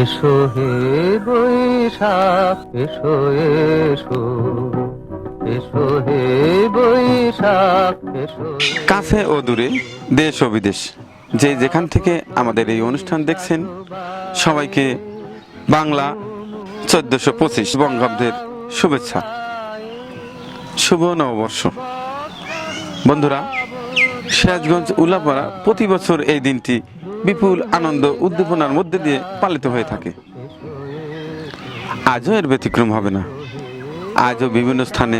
এসো হে বৈশাখ, এসো এসো। এসো হে বৈশাখ, এসো কাছে ও দূরে, দেশ ও বিদেশ, যে যেখান থেকে আমাদের এই অনুষ্ঠান দেখছেন, সবাইকে বাংলা চোদ্দশো পঁচিশ বঙ্গাব্দের শুভেচ্ছা। শুভ নববর্ষ। বন্ধুরা সিরাজগঞ্জ উল্লাপাড়া প্রতি বছর এই দিনটি বিপুল আনন্দ উদ্দীপনার মধ্যে দিয়ে পালিত হয়ে থাকে। আজও এর ব্যতিক্রম হবে না। আজও বিভিন্ন স্থানে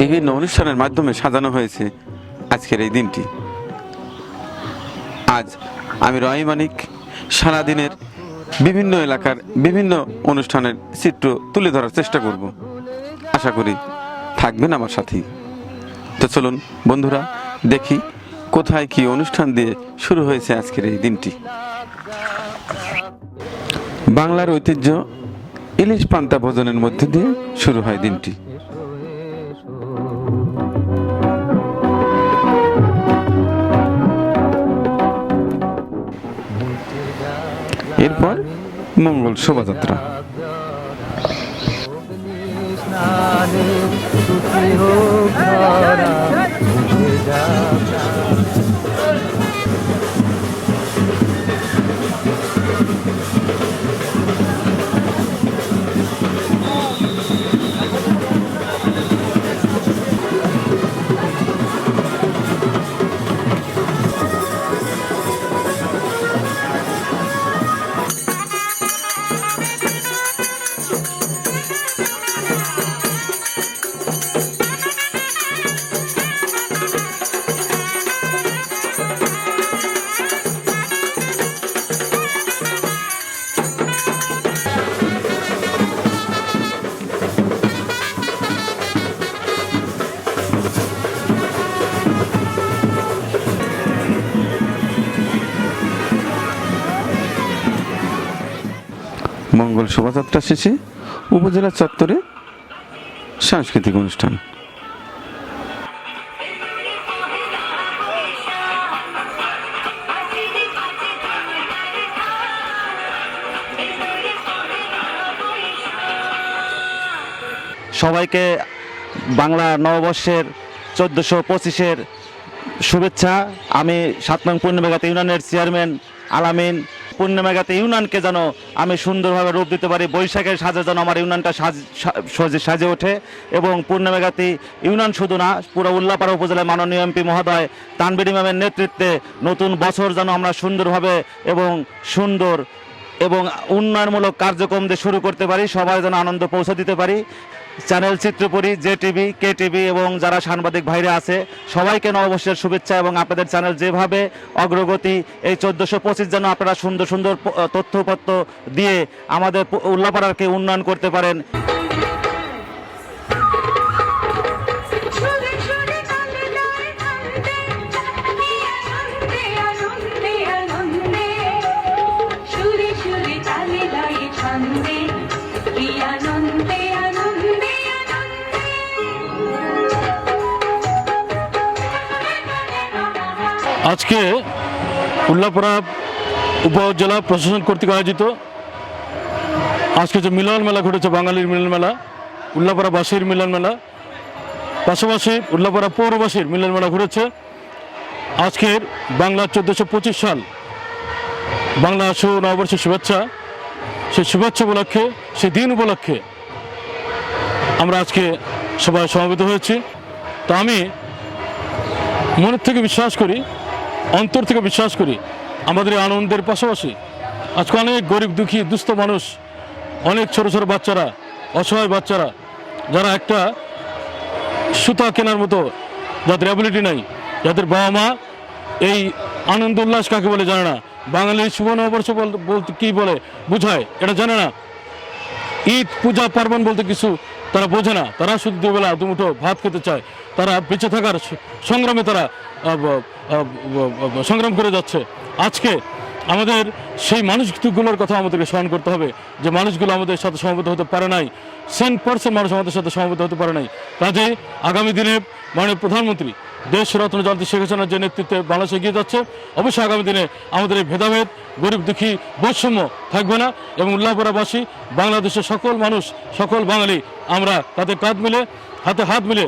বিভিন্ন অনুষ্ঠানের মাধ্যমে সাজানো হয়েছে আজকের এই দিনটি। আজ আমি রয় মানিক, সারাদিনের বিভিন্ন এলাকার বিভিন্ন অনুষ্ঠানের চিত্র তুলে ধরার চেষ্টা করব। আশা করি থাকবেন আমার সাথেই তো চলুন, বন্ধুরা দেখি কোথায় কি অনুষ্ঠান দিয়ে শুরু হয়েছে আজকের এই দিনটি। বাংলার ঐতিহ্য ইলিশ পান্তা ভোজনের মধ্যে দিয়ে শুরু হয় দিনটি। এরপর মঙ্গল শোভাযাত্রা। সুখী মঙ্গল শোভাযাত্রা শেষে উপজেলা চত্বরে সাংস্কৃতিক অনুষ্ঠান। সবাইকে বাংলা নববর্ষের চোদ্দোশো পঁচিশের শুভেচ্ছা। আমি সাত নং পূর্ণমেঘাতে ইউনিয়নের চেয়ারম্যান আলামিন পূর্ণমেঘাতে ইউনানকে যেন আমি সুন্দরভাবে রূপ দিতে পারি, বৈশাখের সাজে যেন আমার ইউনানটা সাজে সাজে ওঠে এবং পূর্ণমেঘাতি ইউনান শুধু না, পুরো উল্লাপাড়া উপজেলার মাননীয় এমপি মহোদয় তানবির ইমামের নেতৃত্বে নতুন বছর যেন আমরা সুন্দরভাবে এবং সুন্দর এবং উন্নয়নমূলক কার্যক্রম দিয়ে শুরু করতে পারি, সবাই যেন আনন্দ পৌঁছে দিতে পারি। Channel Chitrapuri J TV K TV এবং যারা সাংবাদিক ভাইরা আছে, সবাইকে নববর্ষের শুভেচ্ছা এবং আপনাদের চ্যানেল যেভাবে অগ্রগতি এই চোদ্দোশো পঁচিশ যেন আপনারা সুন্দর সুন্দর তথ্যপত্র দিয়ে আমাদের উল্লাপাড়াকে উন্নয়ন করতে পারেন। আজকে উল্লাপাড়া উপজেলা প্রশাসন কর্তৃক আয়োজিত আজকে যে মিলন মেলা ঘটেছে, বাঙালির মিলন মেলা উল্লাপাড়াবাসীর মিলন মেলা, পাশাপাশি উল্লাপাড়া পৌরবাসীর মিলন মেলা ঘটেছে। আজকের বাংলা চোদ্দোশো পঁচিশ সাল বাংলা শো নববর্ষের শুভেচ্ছা। সেই শুভেচ্ছা উপলক্ষে, সেই দিন উপলক্ষে আমরা আজকে সবাই সমবেত হয়েছি। তো আমি মনের থেকে বিশ্বাস করি অন্তর থেকে বিশ্বাস করি, আমাদের আনন্দের পাশাপাশি আজকে অনেক গরিব, দুঃখী, দুস্থ মানুষ, অনেক ছোট ছোট বাচ্চারা, অসহায় বাচ্চারা, যারা একটা সুতা কেনার মতো যাদের অ্যাবিলিটি নাই, যাদের বাবা মা এই আনন্দ উল্লাস কাকে বলে জানে না। বাঙালির বল- বলতে কী বলে, বোঝায়, এটা জানে না। ঈদ, পূজা, পার্বণ বলতে কিছু তারা বোঝে না, তারা শুধু দুবেলা দুমুঠো ভাত খেতে চায়। তারা বেঁচে থাকার সংগ্রামে তারা সংগ্রাম করে যাচ্ছে। আজকে আমাদের সেই মানুষগুলোর কথা আমাদেরকে স্মরণ করতে হবে, যে মানুষগুলো আমাদের সাথে সমবেত হতে পারে নাই। সেন্ট পার্সেন্ট মানুষ আমাদের সাথে সমবেত হতে পারে নাই। কাজে আগামী দিনে মাননীয় প্রধানমন্ত্রী দেশ রত্ন জয়ন্তী শেখ হাসিনার যে নেতৃত্বে বাংলাদেশ এগিয়ে যাচ্ছে, অবশ্যই আগামী দিনে আমাদের এই ভেদাভেদ, গরিব দুঃখী বৈষম্য থাকবে না এবং উল্লাহপুরাবাসী, বাংলাদেশের সকল মানুষ, সকল বাঙালি, আমরা তাদের কাঁধ মিলে, হাতে হাত মিলে,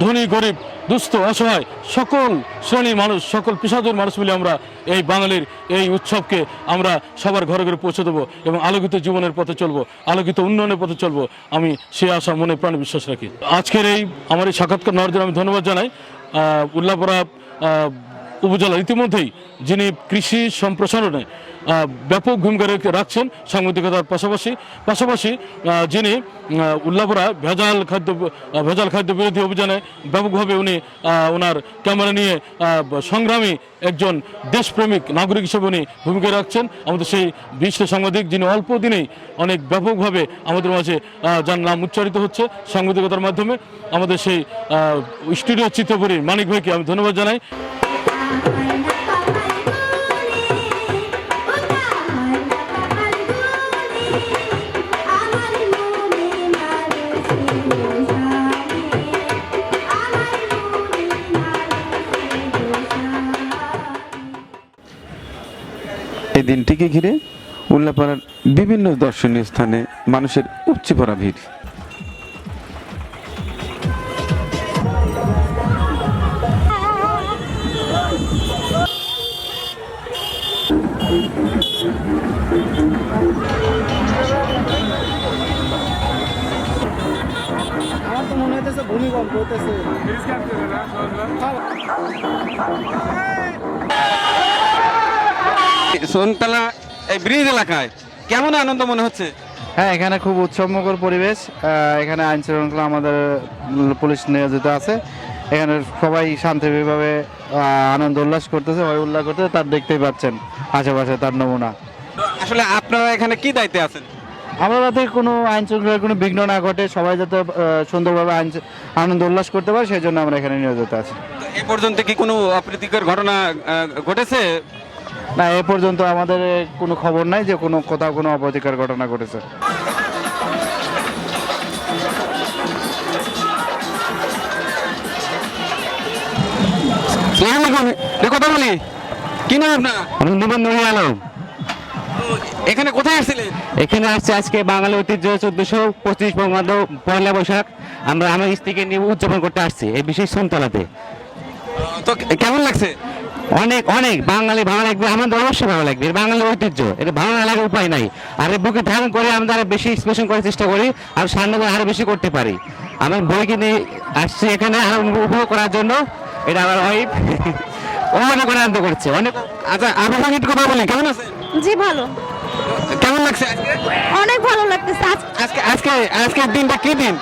ধনী, গরিব, দুস্থ, অসহায় সকল শ্রেণির মানুষ, সকল পেশাদের মানুষ মিলে আমরা এই বাঙালির এই উৎসবকে আমরা সবার ঘরে ঘরে পৌঁছে দেবো এবং আলোকিত জীবনের পথে চলবো, আলোকিত উন্নয়নের পথে চলবো। আমি সে আশা মনে প্রাণে বিশ্বাস রাখি। আজকের এই আমার এই সাক্ষাৎকার নেওয়ার জন্য আমি ধন্যবাদ জানাই। আহ, উপজেলা ইতিমধ্যেই যিনি কৃষি সম্প্রসারণে ব্যাপক ভূমিকা রেখে- রাখছেন সাংবাদিকতার পাশাপাশি পাশাপাশি যিনি উল্লাপড়া ভেজাল খাদ্য ভেজাল খাদ্য বিরোধী অভিযানে ব্যাপকভাবে উনি ওনার ক্যামেরা নিয়ে সংগ্রামী একজন দেশপ্রেমিক নাগরিক হিসেবে উনি ভূমিকা রাখছেন। আমাদের সেই বিশ্ব সাংবাদিক যিনি অল্প দিনেই অনেক ব্যাপকভাবে আমাদের মাঝে যার নাম উচ্চারিত হচ্ছে সাংবাদিকতার মাধ্যমে। আমাদের সেই স্টুডিও চিত্রপুরীর মানিক ভাইকে আমি ধন্যবাদ জানাই। দিনটিকে ঘিরে উল্লাপাড়ার বিভিন্ন দর্শনীয় স্থানে মানুষের উপচে পড়া ভিড়। সোনতলা এই ব্রিজ এলাকায় কেমন আনন্দ মনে হচ্ছে? হ্যাঁ এখানে খুব উৎসবমুখর পরিবেশ। এখানে আইন শৃঙ্খলা আমাদের পুলিশ নিয়োজিত আছে। এখানে সবাই শান্তিভাবে আনন্দ উল্লাস করতেছে হয় উল্লাস করতেছে তার দেখতেই পাচ্ছেন আশেপাশে তার নমুনা। আসলে আপনারা এখানে কি দায়িত্বে আছেন? আমরা যাতে কোনো আইন শৃঙ্খলার কোনো বিঘ্ন না ঘটে সবাই যাতে সুন্দরভাবে আইন আনন্দ উল্লাস করতে পারে সেই জন্য আমরা এখানে নিয়োজিত আছি। এ পর্যন্ত কি কোনো অপ্রীতিকর ঘটনা ঘটেছে? না এ পর্যন্ত আমাদের কোনো খবর নাই যে কোনো কোথাও কোনো অপ্রতিকার ঘটনা ঘটেছে। কথা বলি কি নাম আপনার? আমি নিবন্ধন আলম এখানে কোথায় আসছিলেন? এখানে আসছে আজকে বাঙালি ঐতিহ্য চোদ্দশো পঁচিশ বঙ্গাব্দ পয়লা বৈশাখ। আমরা আমার স্ত্রীকে নিয়ে উদযাপন করতে আসছি এই বিশেষ সোনতলাতে। তো কেমন লাগছে? অনেক অনেক। বাঙালি ভালো লাগবে আমাদের অবশ্যই ভালো লাগবে। বাঙালি ঐতিহ্য এটা ভালো না লাগার উপায় নাই। আর এই বুকে ধারণ করে আমরা আরও বেশি এক্সপ্রেশন করার চেষ্টা করি আর সামনে যেন আরও বেশি করতে পারি। আমি বই কিনে আসছি এখানে আরও উপভোগ করার জন্য। এটা আমার ওয়াইফ ও অনেক আনন্দ করছে অনেক আচ্ছা আপনার একটু কথা বলি কেমন আছে জি ভালো। কেমন লাগছে অনেক ভালো লাগতেছে। আজ- আজকে আজকে আজকের দিনটা কি দিন?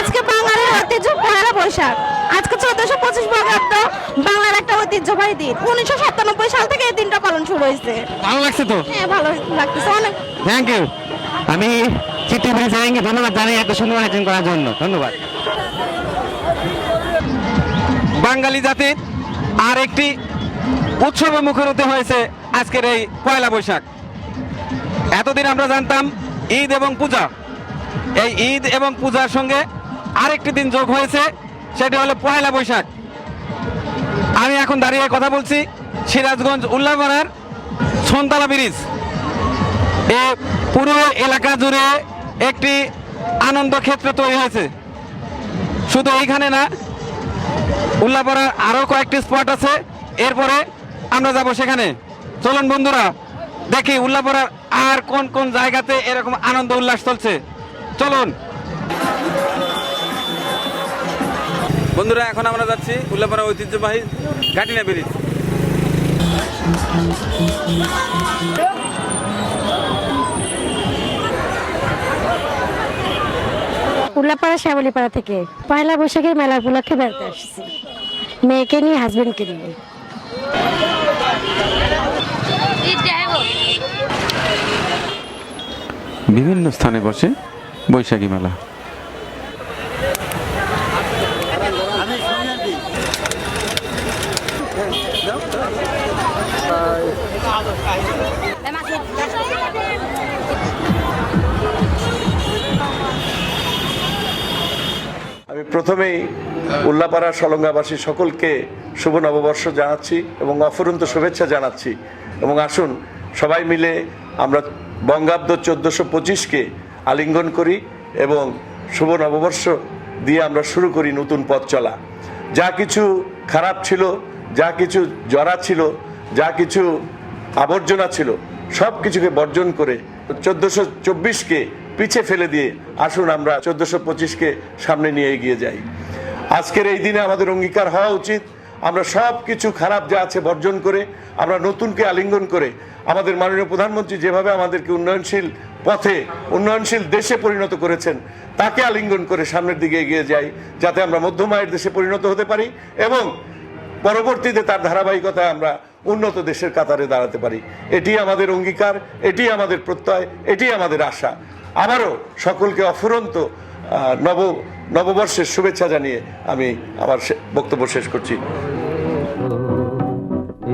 আজকে বাঙালির ঐতিহ্য পয়লা বৈশাখ। আজকে চোদ্দশো পঁচিশ বঙ্গাব্দ বাংলার একটা ঐতিহ্যবাহী দিন। উনিশশো সাতানব্বই সাল থেকে এই দিনটা পালন শুরু হয়েছে। ভালো লাগছে তো? হ্যাঁ ভালো লাগতেছে। অনেক থ্যাংক ইউ আমি চিত্রপুরী স্যারকে ধন্যবাদ জানাই এত সুন্দর আয়োজন করার জন্য। ধন্যবাদ। বাঙালি জাতির আর একটি উৎসবে মুখর হতে হয়েছে আজকের এই পয়লা বৈশাখ। এতদিন আমরা জানতাম ঈদ এবং পূজা। এই ঈদ এবং পূজার সঙ্গে আরেকটি দিন যোগ হয়েছে, সেটি হলো পয়লা বৈশাখ। আমি এখন দাঁড়িয়ে কথা বলছি সিরাজগঞ্জ উল্লাপাড়ার সন্তালা ব্রিজ। এ পুরো এলাকা জুড়ে একটি আনন্দ ক্ষেত্র তৈরি হয়েছে। শুধু এইখানে না, উল্লাপাড়ার আরও কয়েকটি স্পট আছে, এরপরে আমরা যাব সেখানে। চলুন বন্ধুরা দেখি উল্লাপাড়ার আর কোন কোন জায়গাতে এরকম আনন্দ উল্লাস চলছে? চলুন। বন্ধুরা এখন আমরা যাচ্ছি উল্লাপাড়া ঐতিহ্যবাহী ঘাটিনা ব্রিজ। উল্লাপাড়া শ্যামলীপাড়া থেকে পয়লা বৈশাখের মেলা উপলক্ষে বেড়াতে আসছি। মেয়েকে নিয়ে হাজবেন্ডকে নিয়ে। বিভিন্ন স্থানে বসে বৈশাখী মেলা। আমি প্রথমেই উল্লাপাড়া সলঙ্গাবাসী সকলকে শুভ নববর্ষ জানাচ্ছি এবং অফুরন্ত শুভেচ্ছা জানাচ্ছি। এবং আসুন সবাই মিলে আমরা বঙ্গাব্দ চোদ্দোশো পঁচিশকে আলিঙ্গন করি এবং শুভ নববর্ষ দিয়ে আমরা শুরু করি নতুন পথ চলা। যা কিছু খারাপ ছিল, যা কিছু জরা ছিল, যা কিছু আবর্জনা ছিল, সব কিছুকে বর্জন করে চোদ্দোশো চব্বিশকে পিছে ফেলে দিয়ে আসুন আমরা চোদ্দোশো পঁচিশকে সামনে নিয়ে এগিয়ে যাই। আজকের এই দিনে আমাদের অঙ্গীকার হওয়া উচিত। আমরা সব কিছু খারাপ যা আছে বর্জন করে, আমরা নতুনকে আলিঙ্গন করে আমাদের মাননীয় প্রধানমন্ত্রী যেভাবে আমাদেরকে উন্নয়নশীল পথে, উন্নয়নশীল দেশে পরিণত করেছেন, তাকে আলিঙ্গন করে সামনের দিকে এগিয়ে যাই, যাতে আমরা মধ্যম আয়ের দেশে পরিণত হতে পারি এবং পরবর্তীতে তার ধারাবাহিকতায় আমরা উন্নত দেশের কাতারে দাঁড়াতে পারি। এটি আমাদের অঙ্গীকার, এটি আমাদের প্রত্যয়, এটি আমাদের আশা। আবারও সকলকে অফুরন্ত নব, নববর্ষের শুভেচ্ছা জানিয়ে আমি আমার বক্তব্য শেষ করছি।